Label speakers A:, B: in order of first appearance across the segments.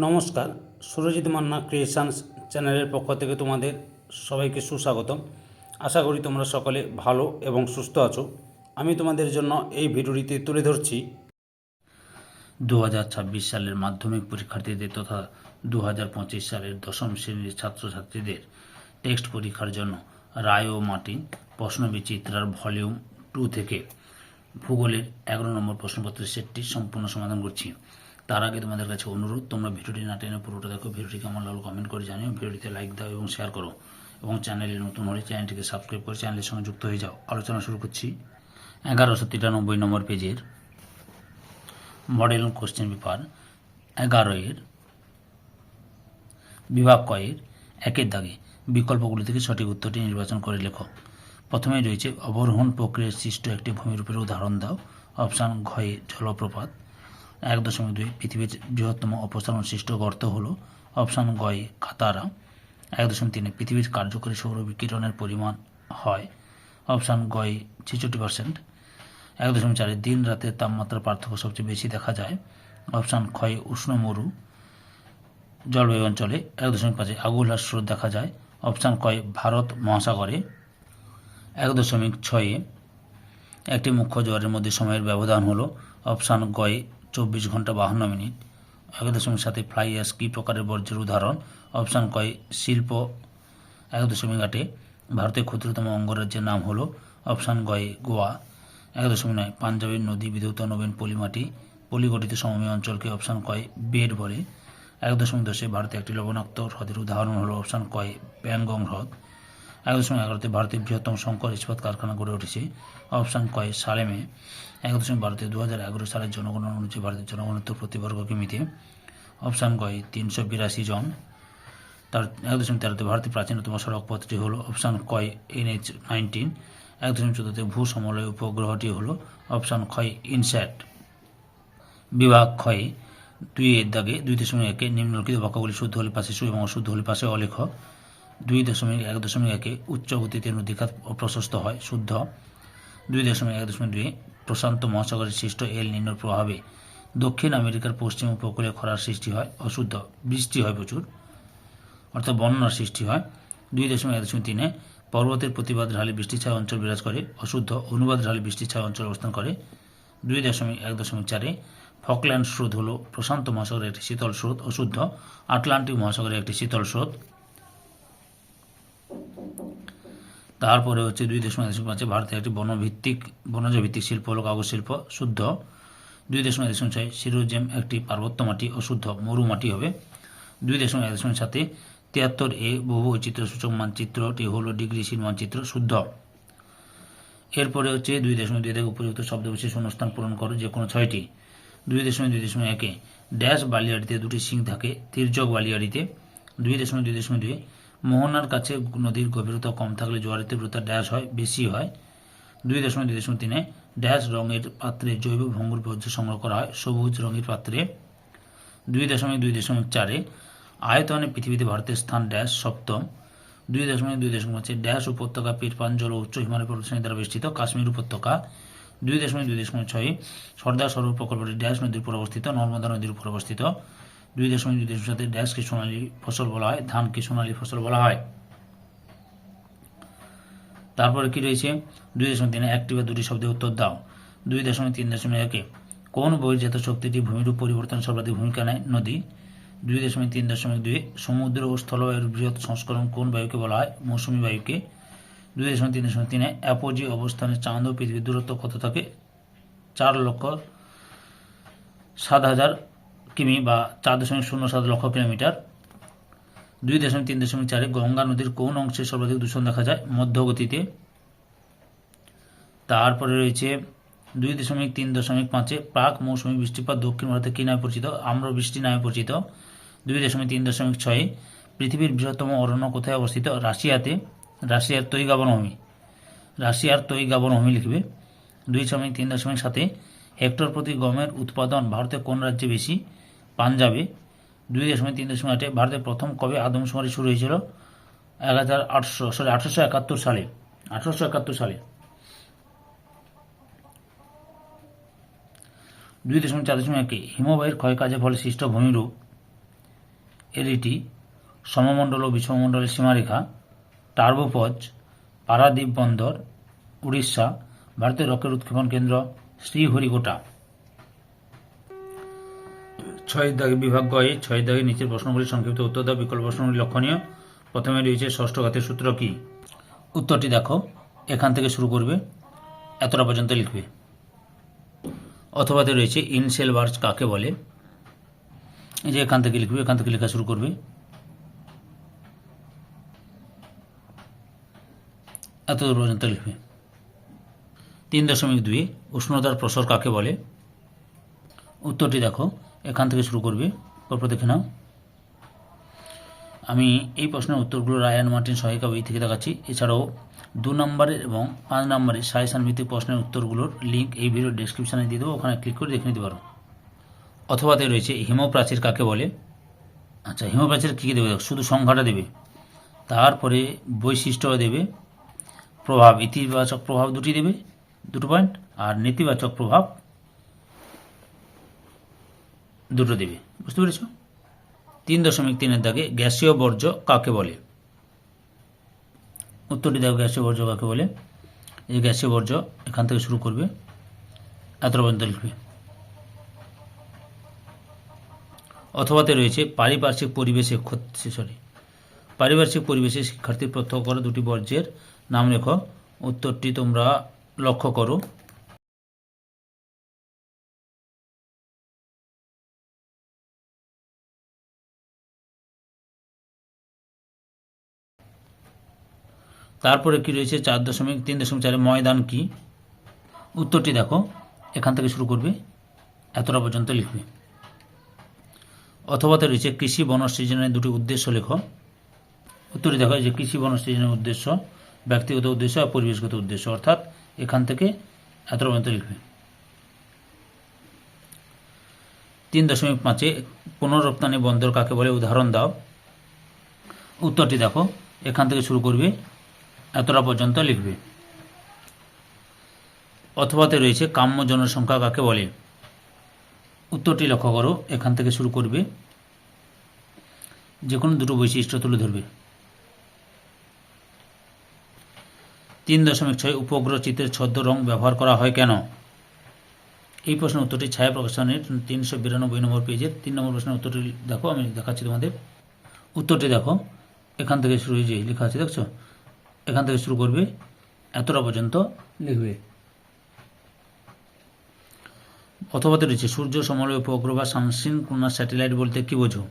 A: নমস্কার, সুরজিৎ মান্না ক্রিয়েশনস চ্যানেলের পক্ষ থেকে তোমাদের সবাইকে সুস্বাগতম। আশা করি তোমরা সকলে ভালো এবং সুস্থ আছো। আমি তোমাদের জন্য এই ভিডিওটিতে তুলে ধরছি
B: দু হাজার ছাব্বিশ সালের মাধ্যমিক পরীক্ষার্থীদের তথা দু হাজার পঁচিশ সালের দশম শ্রেণির ছাত্রছাত্রীদের টেক্সট পরীক্ষার জন্য রায় ও মাটি, প্রশ্নবিচিত্রার ভলিউম টু থেকে ভূগোলের এগারো নম্বর প্রশ্নপত্রের সেটটি সম্পূর্ণ সমাধান করছি। তার আগে তোমাদের কাছে অনুরোধ, তোমরা ভিডিওটি না টেনে পুরোটা দেখো, ভিডিওটি কেমন লাগল কমেন্ট করে জানিও, ভিডিওটিতে লাইক দাও এবং শেয়ার করো এবং চ্যানেলে নতুন হলে চ্যানেলটিকে সাবস্ক্রাইব করে চ্যানেলের সঙ্গে যুক্ত হয়ে যাও। আলোচনা শুরু করছি। এগারোশো তিরানব্বই নম্বর পেজের মডেল কোশ্চেন পেপার এগারো এর বিভাগ কয়ের একের দাগে বিকল্পগুলি থেকে সঠিক উত্তরটি নির্বাচন করে লেখো। প্রথমে রয়েছে অবরোহণ প্রক্রিয়ায় সৃষ্ট একটি ভূমিরূপের উদাহরণ দাও। অপশান ঘয়ে জলপ্রপাত। এক দশমিক দুই পৃথিবীর বৃহত্তম অপসারণ সৃষ্ট গর্ত হল অপশান গয় কাতারা এক দশমিক তিনে পৃথিবীর কার্যকরী সৌর বিকিরণের পরিমাণ হয় অপশান গয় ছেষট্টি পার্সেন্ট এক দশমিক চারে দিন রাতের তাপমাত্রার পার্থক্য সবচেয়ে বেশি দেখা যায় অপশান ক্ষয় উষ্ণ মরু। জলবায়ু অঞ্চলে এক দশমিক পাঁচে আগুলার স্রোত দেখা যায় অপশান কয় ভারত মহাসাগরে। এক দশমিক ছয়ে একটি মুখ্য জোয়ারের মধ্যে সময়ের ব্যবধান হলো অপশান গয় চব্বিশ ঘণ্টা বাহান্ন মিনিট। এক দশমিক সাথে ফ্লাই অ্যাশ কী প্রকারের বর্জ্যের উদাহরণ। অপশান কয়, শিল্প। এক দশমিক আটে, ভারতের ক্ষুদ্রতম অঙ্গরাজ্যের নাম হলো, অপশান গয়ে গোয়া। এক দশমিক নয়, পাঞ্জাবের নদী বিধৌত নবীন পলিমাটি। পলিগঠিত সমভূমি অঞ্চলকে অপশান কয়, বেড বলে। এক দশমিক দশে ভারতে একটি লবণাক্ত হ্রদের উদাহরণ হলো, অপশান কয় প্যাংগং হ্রদ। এক দশমিক এগারোতে ভারতের বৃহত্তম শঙ্কর ইস্পাত কারখানা গড়ে উঠেছে। অপশান কয় সালেমে। এক দশমিক বারোতে দু হাজার এগারো সালের জনগণনা অনুযায়ী ভারতের জনগণত্ব প্রতি বর্গ কিমিতে অপশান কয় তিনশো বিরাশি জন। তার এক দশমিক তেরোতে ভারতের প্রাচীনতম সড়ক পথটি হলো অপশান কয় এনএইচ নাইনটিন। এক দশমিক চোদ্দোতে ভূ সমলয় উপগ্রহটি হল অপশান ক্ষয় ইনস্যাট। বিভাগ ক্ষয় দুই এর দাগে দুই দশমিক একে নিম্নলিখিত বাক্যগুলি শুদ্ধ হলে পাশে সু এবং অশুদ্ধ হলে পাশে অলেখ। দুই দশমিক এক দশমিক একে উচ্চ গতিতে নদীখাত প্রশস্ত হয়, শুদ্ধ। দুই দশমিক এক দশমিক দুই, প্রশান্ত মহাসাগরের সৃষ্ট এল নিম্নর প্রভাবে দক্ষিণ আমেরিকার পশ্চিম উপকূলে খরার সৃষ্টি হয়, অশুদ্ধ। বৃষ্টি হয় প্রচুর, অর্থাৎ বন্যার সৃষ্টি হয়। দুই দশমিক এক দশমিক তিনে পর্বতের প্রতিবাদ ঢালে বৃষ্টি ছায়া অঞ্চল বিরাজ করে, অশুদ্ধ অনুবাদ ঢালে বৃষ্টি ছায়া অঞ্চল অবস্থান করে। দুই দশমিক এক দশমিক চারে ফকল্যান্ড স্রোত হল প্রশান্ত মহাসাগরের একটি শীতল স্রোত, অশুদ্ধ। আটলান্টিক মহাসাগরের একটি শীতল স্রোত। তারপরে হচ্ছে দুই দশমিক দশমিক পাঁচে ভারতের একটি বনভিত্তিক বনজ ভিত্তিক শিল্প হল কাগজ শিল্প, শুদ্ধ। দুই দশমিক দশমিক ছয় সিরোজেম একটি পার্বত্য মাটি অশুদ্ধ মরু মাটি হবে। দুই এক দশমিক সাতে তিয়াত্তর এ বহু বৈচিত্র্য সূচক মানচিত্রটি হল ডিগ্রি সিন মানচিত্র শুদ্ধ। এরপরে হচ্ছে দুই দশমিক দুই থেকে উপযুক্ত শব্দবিশেষ শূন্যস্থান পূরণ করো যে কোনো ছয়টি। দুই দশমিক দুই দশমিক একে ড্যাশ বালিয়াড়িতে দুটি সিং থাকে, তির্যক বালিয়াড়িতে। দুই দশমিক দুই দশমিক দুই মোহনার কাছে নদীর গভীরতা কম থাকলে জোয়ারের তীব্রতা ড্যাশ হয়, বেশি হয়। দুই দশমিক দুই দশমিক তিনে ড্যাশ রঙের পাত্রে জৈব ভঙ্গুর বর্জ্য সংগ্রহ করা হয়, সবুজ রঙের পাত্রে। দুই দশমিক দুই দশমিক চারে আয়তনে পৃথিবীতে ভারতের স্থান ড্যাশ সপ্তম। দুই দশমিক দুই দশমিক পাঁচে ড্যাশ উপত্যকা পীরপাঞ্জল ও উচ্চ হিমালয় পর্বতশ্রেণী দ্বারা বেষ্টিত কাশ্মীর উপত্যকা। দুই দশমিক দুই দশমিক ছয় সর্দার সরোবর প্রকল্পটি ড্যাশ নদীর উপর অবস্থিত, নর্মদা নদীর উপর অবস্থিত। দুই দশমিক দুই দশমিক সাথে ড্যাশকে সোনালী ফসল বলা হয়, ধানকে সোনালী ফসল বলা হয়। তারপরে কি রয়েছে? দুই দশমিক তিনে একটি বা দুটি শব্দের উত্তর দাও। দুই দশমিক তিন দশমিক একে। কোন বহির্জাত শক্তিটি ভূমিরূপ পরিবর্তন সর্বাধিক ভূমিকা নেয়? নদী। দুই দশমিক তিন দশমিক দুই, সমুদ্র ও স্থলবায়ুর বৃহৎ সংস্করণ কোন বায়ুকে বলা হয়? মৌসুমি বায়ুকে। দুই দশমিক তিন দশমিক তিনে, অ্যাপোজি অবস্থানে চাঁদ ও পৃথিবীর দূরত্ব কত থাকে? চার লক্ষ সাত হাজার কিমি বা চার দশমিক শূন্য সাত লক্ষ কিলোমিটার, দুই দশমিক তিন দশমিক চারে গঙ্গা নদীর কোন অংশে সর্বাধিক দূষণ দেখা যায় মধ্যগতিতে? তারপরে রয়েছে দুই দশমিক তিন দশমিক পাঁচে প্রাক মৌসুমী বৃষ্টিপাত দক্ষিণ ভারতে কী নামে পরিচিত? আম্র বৃষ্টি নামে পরিচিত। দুই দশমিক তিন দশমিক ছয়ে পৃথিবীর বৃহত্তম অরণ্য কোথায় অবস্থিত? রাশিয়াতে। রাশিয়ার তৈগা বনভূমি রাশিয়ার তৈগা বনভূমি লিখবে। দুই দশমিক তিন দশমিক সাতে হেক্টর প্রতি গমের উৎপাদন ভারতে কোন রাজ্যে বেশি? পাঞ্জাবে দুই দশমিক তিন দশমিক আটে ভারতের প্রথম কবে আদমশুমারি শুরু হয়েছিল? এক হাজার আটশো সরি আঠারোশো একাত্তর সালে। আঠারোশো একাত্তর সালে। দুই দশমিক চার দশমিক একে হিমবাহের ক্ষয়কাজের ফলে সৃষ্ট ভূমিরূপ এলইটি সমমণ্ডল ও বিষমমণ্ডলের সীমারেখা, টার্বোপজ, পারাদ্বীপ বন্দর, উড়িষ্যা, ভারতের রকেট উৎক্ষেপণ কেন্দ্র, শ্রীহরিকোটা। ছয় দাগে বিভাগ গয়ে ছয় দাগে নিচের প্রশ্নগুলি সংক্ষিপ্ত উত্তর দাও বিকল্প প্রশ্নগুলি লক্ষণীয়। প্রথমে রয়েছে ষষ্ঠ ঘাতের সূত্র কি? উত্তরটি দেখো। এখান থেকে শুরু করবে। এতটা পর্যন্ত লিখবে। অথবাতে রয়েছে ইনসেল বার্চ কাকে বলে? এই যে এখান থেকে লিখবে, এখান থেকে লেখা শুরু করবে। এত দূর পর্যন্ত লিখবে। তিন দশমিক দুই, উষ্ণতার প্রসর কাকে বলে? উত্তরটি দেখো। এখান থেকে শুরু করবে। পরপর দেখে নাও। আমি এই প্রশ্নের উত্তরগুলো রায়ান মার্টিন সহায়িকা বই থেকে দেখাচ্ছি। এছাড়াও দু নম্বরের এবং পাঁচ নম্বরের সাজেশন ভিত্তিক প্রশ্নের উত্তরগুলোর লিঙ্ক এই ভিডিওর ডেসক্রিপশানে দিয়ে দেবো। ওখানে ক্লিক করে দেখে নিতে পারো। অথবা অথবাতে রয়েছে, হিমপ্রাচীর কাকে বলে? আচ্ছা হিমপ্রাচীর কী কী দেবে? শুধু সংখ্যাটা দেবে। তারপরে বৈশিষ্ট্য দেবে। প্রভাব, ইতিবাচক প্রভাব দুটি দেবে, দুটো পয়েন্ট আর নেতিবাচক প্রভাব দুটো দেবে, বুঝতে পেরেছ? তিন দশমিক তিনের দাগে গ্যাসীয় বর্জ্য কাকে বলে? উত্তরটি দেখো, গ্যাসীয় বর্জ্য কাকে বলে? এই গ্যাসীয় বর্জ্য এখান থেকে শুরু করবে, এত পর্যন্ত লিখবে। অথবাতে রয়েছে পারিপার্শ্বিক পরিবেশে সরি পারিপার্শ্বিক পরিবেশে শিক্ষার্থীর প্রত্যক্ষ করা দুটি বর্জ্যের নাম লেখো। উত্তরটি তোমরা লক্ষ্য করো। তারপরে কি রয়েছে? চার দশমিক তিন দশমিক চারে ময়দান কি? উত্তরটি দেখো। এখান থেকে শুরু করবে। এতটা পর্যন্ত লিখবে। অথবাতে রয়েছে কৃষি বনসৃজনের দুটি উদ্দেশ্য লেখো। উত্তরে দেখা যে কৃষি বনসৃজনের উদ্দেশ্য, ব্যক্তিগত উদ্দেশ্য আর পরিবেশগত উদ্দেশ্য। অর্থাৎ এখান থেকে এতটা পর্যন্ত লিখবে। তিন দশমিক পাঁচে পুনরপ্তানি বন্দর কাকে বলে? উদাহরণ দাও। উত্তরটি দেখো। এখান থেকে শুরু করবে। এতটা পর্যন্ত লিখবে। অথবাতে রয়েছে, কাম্য জনসংখ্যা কাকে বলে? উত্তরটি লক্ষ্য করো, এখান থেকে শুরু করবে। যে কোনো দুটো বৈশিষ্ট্য তুলে ধরবে। তিন দশমিক ছয় উপগ্রহ চিত্রের ছদ্ম রং ব্যবহার করা হয় কেন? এই প্রশ্নের উত্তরটি ছায়া প্রকাশনের তিনশো বিরানব্বই নম্বর পেজের তিন নম্বর প্রশ্নের উত্তরটি দেখো, আমি দেখাচ্ছি তোমাদের। উত্তরটি দেখো, এখান থেকে শুরু হয়ে লেখা আছে, দেখছ? এখান থেকে শুরু করবে এতটা পর্যন্ত লিখবে। অথবাতে রয়েছে, সূর্য সমলয় উপগ্রহ বা সানসিনক্রোনাস স্যাটেলাইট বলতে কি বোঝো?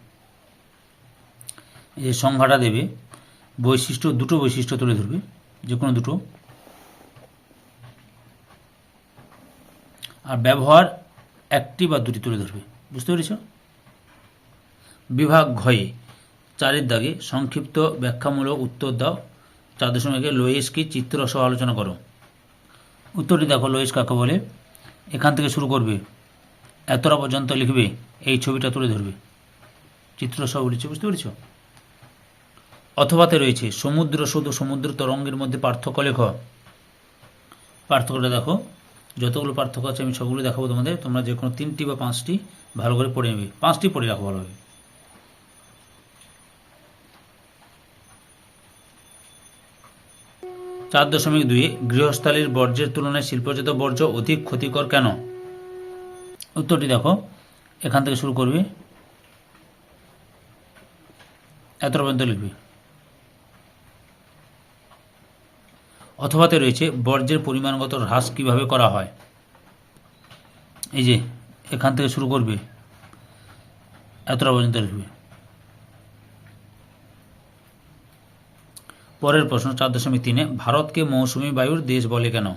B: এই সংখ্যাটা দেবে, বৈশিষ্ট্য, দুটো বৈশিষ্ট্য তুলে ধরবে, যে কোনো দুটো। আর ব্যবহার একটি বা দুটি তুলে ধরবে, বুঝতে পেরেছ? বিভাগ ঘয়ে, চারের দাগে সংক্ষিপ্ত ব্যাখ্যামূলক উত্তর দাও। চার দশমিকে লোয়েস কি চিত্র সহ আলোচনা করো। উত্তরটি দেখো লোয়েস কাকে বলে। এখান থেকে শুরু করবে। এতটা পর্যন্ত লিখবে। এই ছবিটা তুলে ধরবে। চিত্র সহ বলেছে বুঝতে পেরেছ? অথবাতে রয়েছে, সমুদ্র শুধু সমুদ্র তরঙ্গের মধ্যে পার্থক্য লেখ। পার্থক্যটা দেখো। যতগুলো পার্থক্য আছে, আমি সবগুলো দেখাবো তোমাদের। তোমরা যে কোনো তিনটি বা পাঁচটি ভালো করে পড়ে নেবে। পাঁচটি পড়ে রাখো ভালোভাবে। চার দশমিক দুই, গৃহস্থালীর বর্জ্যের তুলনায় শিল্পজাত বর্জ্য অধিক ক্ষতিকর কেন? উত্তরটি দেখো। এখান থেকে শুরু করবে। এত পর্যন্ত লিখবে। অথবাতে রয়েছে, বর্জ্যের পরিমাণগত হ্রাস কীভাবে করা হয়? এই যে, এখান থেকে শুরু করবে। এতটা পর্যন্ত লিখবে। পরের প্রশ্ন, চার দশমিক তিনে, ভারতকে মৌসুমি বায়ুর দেশ বলে কেন?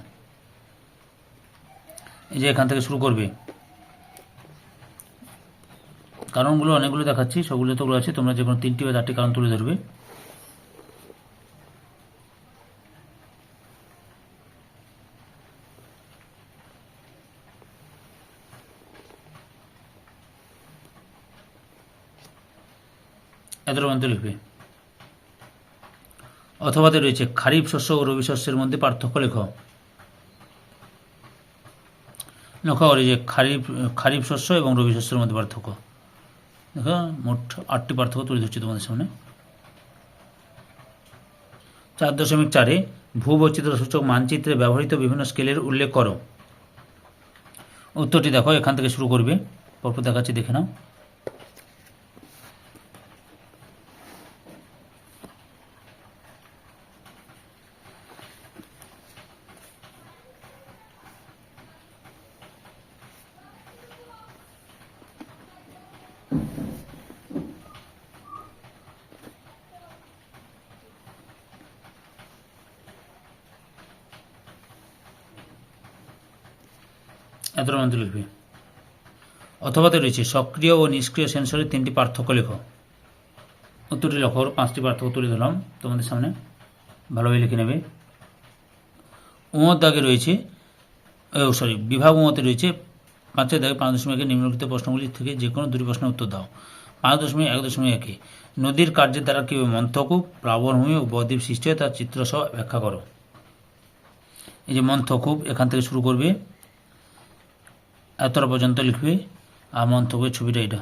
B: এই যে এখান থেকে শুরু করবে। কারণগুলো অনেকগুলো দেখাচ্ছি সবগুলো তোগুলো আছে তোমরা যে কোনো তিনটি বা চারটি কারণ তুলে ধরবে। এতটা পর্যন্ত লিখবে। অথবাতে রয়েছে খারিফ শস্য ও রবি শস্যের মধ্যে পার্থক্য লেখ। লক্ষ্য করে যে খারিফ খারিফ শস্য এবং রবি শস্যের মধ্যে পার্থক্য। দেখো, মোট আটটি পার্থক্য তুলে ধরছি তোমাদের সামনে। চার দশমিক চারে ভূবৈচিত্র্য সূচক মানচিত্রে ব্যবহৃত বিভিন্ন স্কেলের উল্লেখ করো। উত্তরটি দেখো, এখান থেকে শুরু করবে। পরপর দেখাচ্ছি, দেখে নাও। এতটা মধ্যে লিখবে। অথবাতে রয়েছে। সক্রিয় ও নিষ্ক্রিয় সেন্সরের তিনটি পার্থক্য লেখো। উত্তরটি লেখো। পাঁচটি পার্থক্য তুলে ধরলাম তোমাদের সামনে। ভালোভাবে লিখে নেবে। উমর দাগে রয়েছে সরি, বিভাগ উমতে রয়েছে, পাঁচের দাগে পাঁচ দশমিক নিম্নলিখিত প্রশ্নগুলি থেকে যে কোনো দুটি প্রশ্নের উত্তর দাও। পাঁচ দশমিক এক দশমিক একে। নদীর কার্যের দ্বারা কীভাবে মন্থকূপ প্লাবনভূমি ও বদ্বীপ সৃষ্টি হয় তার চিত্রসহ ব্যাখ্যা করো। এই যে মন্থকূপ এখান থেকে শুরু করবে। এতটা পর্যন্ত লিখবে, আর ছবিটা এটা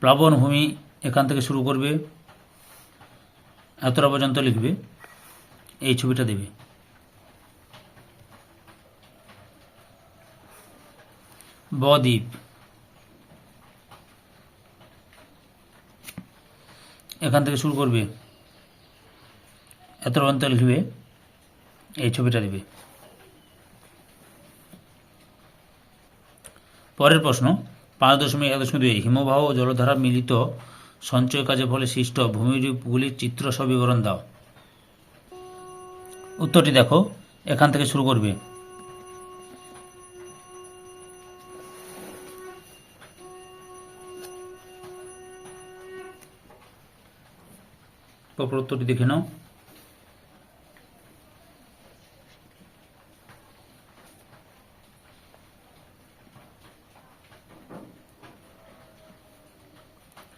B: প্লাবন ভূমি এখান থেকে শুরু করবে এতটা পর্যন্ত লিখবে, এই ছবিটা দেবে। বদ্বীপ। এখান থেকে শুরু করবে এত পর্যন্ত লিখবে, এই ছবিটা দেবে। পরের প্রশ্ন, পাঁচ দশমিক এক দশমিক দুই, হিমবাহ ও জলধারা মিলিত সঞ্চয় কাজের ফলে সৃষ্ট ভূমিরূপগুলির চিত্র সহ বিবরণ দাও। উত্তরটি দেখো, এখান থেকে শুরু করবে। উত্তরটি দেখে নাও।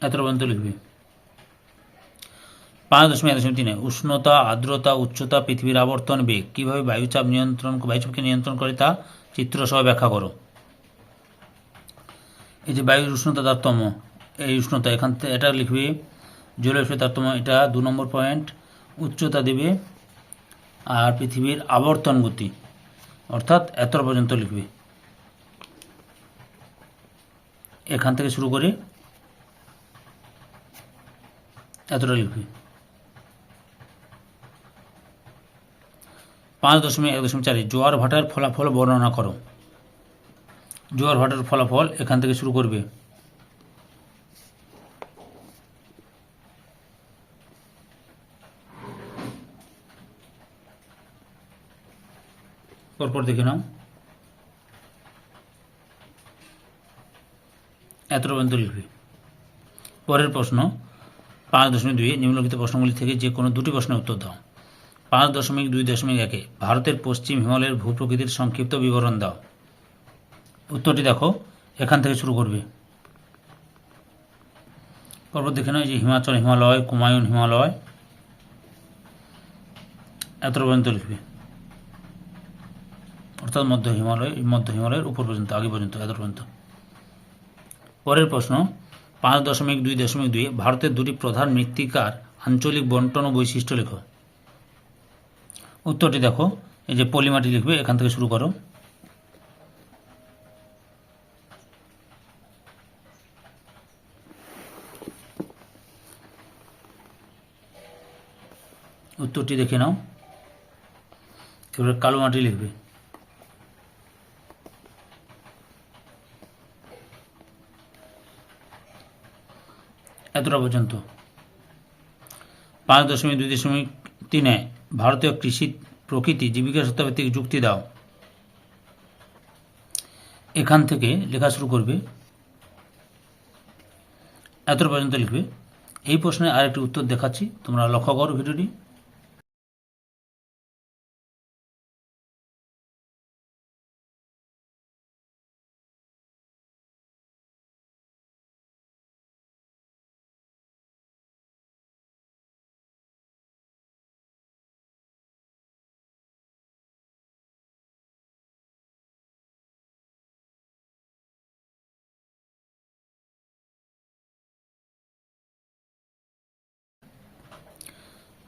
B: এতটা পর্যন্ত লিখবে। পাঁচ দশমিক এক দশমিক তিনে উষ্ণতা, আর্দ্রতা, উচ্চতা, পৃথিবীর আবর্তন বেগ। কীভাবে বায়ুচাপ নিয়ন্ত্রণ, বায়ুচাপকে নিয়ন্ত্রণ করে তা চিত্রসহ ব্যাখ্যা করো। এই যে বায়ুর উষ্ণতা তারতম্য, এই উষ্ণতা, এখান থেকে এটা লিখবে জলবায়ু তারতম্য, এটা দু নম্বর পয়েন্ট। উচ্চতা দেবে আর পৃথিবীর আবর্তন গতি, অর্থাৎ এত পর্যন্ত লিখবে। এখান থেকে শুরু করে এতটা লিখবে পাঁচ দশমিক এক দশমিক চারে জোয়ার ভাটার ফলাফল বর্ণনা করো। জোয়ার ভাটার ফলাফল এখান থেকে শুরু করবে। পরপর দেখে নাও। এতটা পর্যন্ত লিখবে। পরের প্রশ্ন। পাঁচ দশমিক দুই নিম্নলিখিত প্রশ্নগুলি থেকে যে কোনো দুটি প্রশ্নের উত্তর দাও। পাঁচ দশমিক দুই দশমিক একে ভারতের পশ্চিম হিমালয়ের ভূপ্রকৃতির সংক্ষিপ্ত বিবরণ দাও। উত্তরটি দেখো, এখান থেকে শুরু করবে। পর্বত দেখে এই যে হিমাচল হিমালয় কুমায়ুন হিমালয়, এত পর্যন্ত লিখবে। অর্থাৎ মধ্য হিমালয়, মধ্য হিমালয়ের উপর পর্যন্ত, আগে পর্যন্ত, এত পর্যন্ত। পরের প্রশ্ন পাঁচ দশমিক দুই দশমিক দুই, ভারতের দুটি প্রধান মৃত্তিকার আঞ্চলিক বন্টন ও বৈশিষ্ট্য লেখো। উত্তরটি দেখো, এই যে পলিমাটি লিখবে, এখান থেকে শুরু করো। উত্তরটি দেখে নাও। কালো মাটি লিখবে। এতটা পর্যন্ত? পাঁচ দশমিক দুই দশমিক তিনে ভারতীয় কৃষি প্রকৃতি জীবিকা সত্তাভিত্তিক যুক্তি দাও। এখান থেকে লেখা শুরু করবে। এতটা পর্যন্ত লিখবে। এই প্রশ্নে আরেকটি উত্তর দেখাচ্ছি। তোমরা লক্ষ্য করো ভিডিওটি।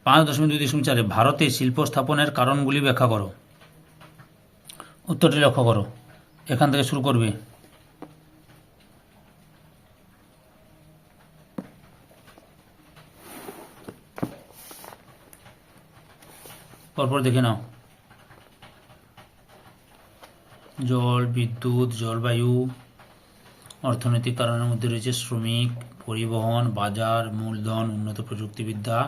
B: পাঁচ দশমিক দুই দশমিক চারে ভারতে শিল্প স্থাপনের কারণগুলি ব্যাখ্যা করো। উত্তরটি লক্ষ্য করো। এখান থেকে শুরু করবে। পরপর দেখে নাও। জল, বিদ্যুৎ, জলবায়ু, অর্থনৈতিক কারণের মধ্যে রয়েছে শ্রমিক, পরিবহন, বাজার, মূলধন, উন্নত প্রযুক্তিবিদ্যা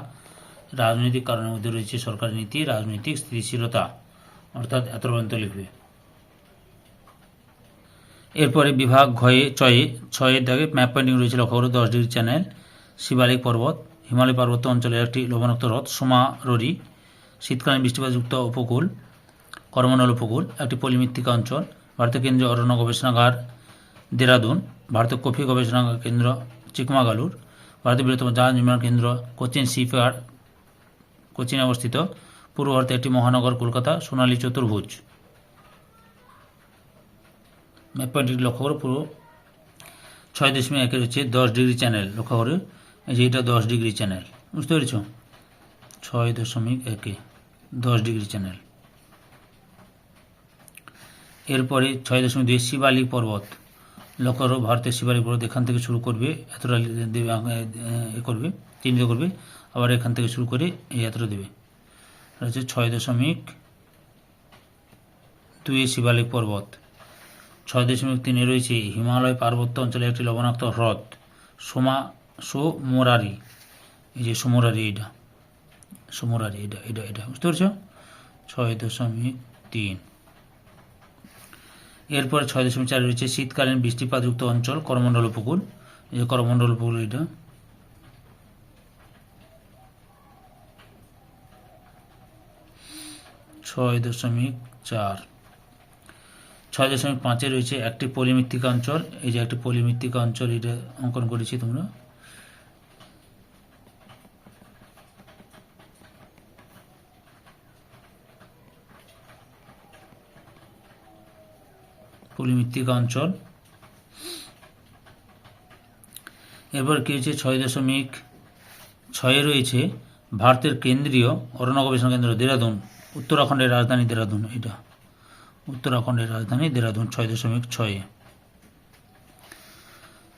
B: রাজনৈতিক কারণের মধ্যে রয়েছে সরকারি নীতি, রাজনৈতিক স্থিতিশীলতা। অর্থাৎ এত পর্যন্ত লিখবে। এরপরে বিভাগ ঘয়ে ছয়ে, ছয়ের দাগে ম্যাপ পয়েন্টিং রয়েছে লক্ষ্য করো, দশ ডিগ্রি চ্যানেল, শিবালিক পর্বত, হিমালয় পার্বত্য অঞ্চলের একটি লবণাক্ত হ্রদ, সোমাররি, শীতকালীন বৃষ্টিপাতযুক্ত উপকূল করমণ্ডল উপকূল, একটি পলিমৃত্তিকা অঞ্চল, ভারতের কেন্দ্রীয় অরণ্য গবেষণাগার, দেরাদুন, ভারতের কফি গবেষণা কেন্দ্র, চিকমাগালুর, ভারতের বৃহত্তম জাহাজ নির্মাণ কেন্দ্র, কোচিন শিপইয়ার্ড কোচিনে অবস্থিত। পূর্ব ভারতের একটি মহানগর, কলকাতা, সোনালী চতুর্ভুজ। ম্যাপ পয়েন্টটি লক্ষ্য করো, পুরো ছয় দশমিক একের হচ্ছে দশ ডিগ্রি চ্যানেল। লক্ষ্য করে, এই যে এটা দশ ডিগ্রি চ্যানেল। বুঝতে পেরেছ? ছয় দশমিক একে দশ ডিগ্রি চ্যানেল। এরপরে ছয় দশমিক দুই, শিবালিক পর্বত। লক্ষ্য ভারতের শিবালিক পর্বত এখান থেকে শুরু করবে, এতটা দেবে এ করবে, চিহ্নিত করবে, আবার এখান থেকে শুরু করে এই এতটা দেবে। হচ্ছে ছয় দশমিক দুই শিবালিক পর্বত। ছয় দশমিক তিনে রয়েছে হিমালয় পার্বত্য অঞ্চলে একটি লবণাক্ত হ্রদ, সোমা, সোমোরারি। এই যে সোমোরারি এটা সোমোরারি এটা এটা এটা, বুঝতে পারছ? ছয় দশমিক তিন। এরপরে ছয় দশমিক চার রয়েছে শীতকালীন বৃষ্টিপাতযুক্ত অঞ্চল করমণ্ডল উপকূল এই যে করমণ্ডল উপকূল এটা। ছয় দশমিক চার। ছয় দশমিক পাঁচে রয়েছে একটি পলিমৃত্তিকা অঞ্চল। এই যে একটি পলিমৃত্তিকা অঞ্চল, এটা অঙ্কন করেছি তোমরা। পলিমৃত্তিকা অঞ্চল। এরপর কি হচ্ছে ছয় দশমিক ছয়ে রয়েছে ভারতের কেন্দ্রীয় অরণ্য গবেষণা কেন্দ্র দেরাদুন, উত্তরাখণ্ডের রাজধানী দেরাদুন এটা। উত্তরাখণ্ডের রাজধানী দেরাদুন, ছয় দশমিক ছয়ে।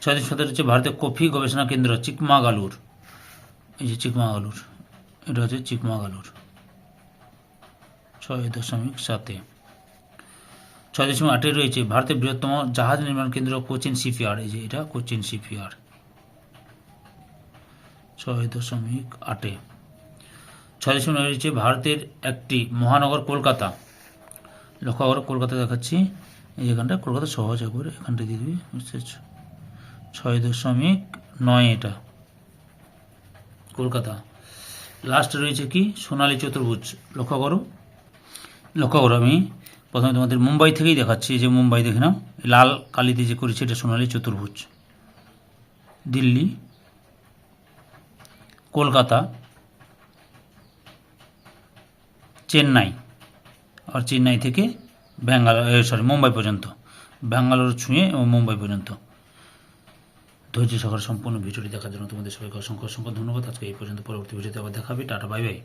B: ছয় দশমিক সতেরো হচ্ছে ভারতের কফি গবেষণা কেন্দ্র, চিকমাগালুর। এই যে চিকমাগালুর, এটা হচ্ছে চিকমাগালুর। ছয় দশমিক সাতে। ছয় দশমিক আটে রয়েছে। ভারতের বৃহত্তম জাহাজ নির্মাণ কেন্দ্র কোচিন শিপইয়ার্ড এই যে এটা কোচিন শিপইয়ার্ড ছয় দশমিক আটে। ছয় দশমিক নয় রয়েছে ভারতের একটি মহানগর কলকাতা। লক্ষ্য করো কলকাতা দেখাচ্ছি। এই এখানটা কলকাতা সহজ করে এখানটা দিয়ে দিবি বুঝতে পারছ ছয় দশমিক নয় এটা। কলকাতা। লাস্ট রয়েছে কি? সোনালী চতুর্ভুজ। লক্ষ্য করো। লক্ষ্য করো আমি। প্রথমে তোমাদের মুম্বাই থেকেই দেখাচ্ছি যে মুম্বাই দেখে নাও। লাল কালিতে যে করেছে, এটা সোনালি চতুর্ভুজ। দিল্লি, কলকাতা, চেন্নাই। আর চেন্নাই থেকে ব্যাঙ্গালোর সরি মুম্বাই পর্যন্ত। ব্যাঙ্গালোর ছুঁয়ে এবং মুম্বাই পর্যন্ত। ধৈর্য সহকারে সম্পূর্ণ ভিডিওটি দেখার জন্য তোমাদের সবাইকে অসংখ্য অসংখ্য ধন্যবাদ। আজকে এই পর্যন্ত পরবর্তী ভিডিওতে আবার দেখাবে। Tata, bye bye.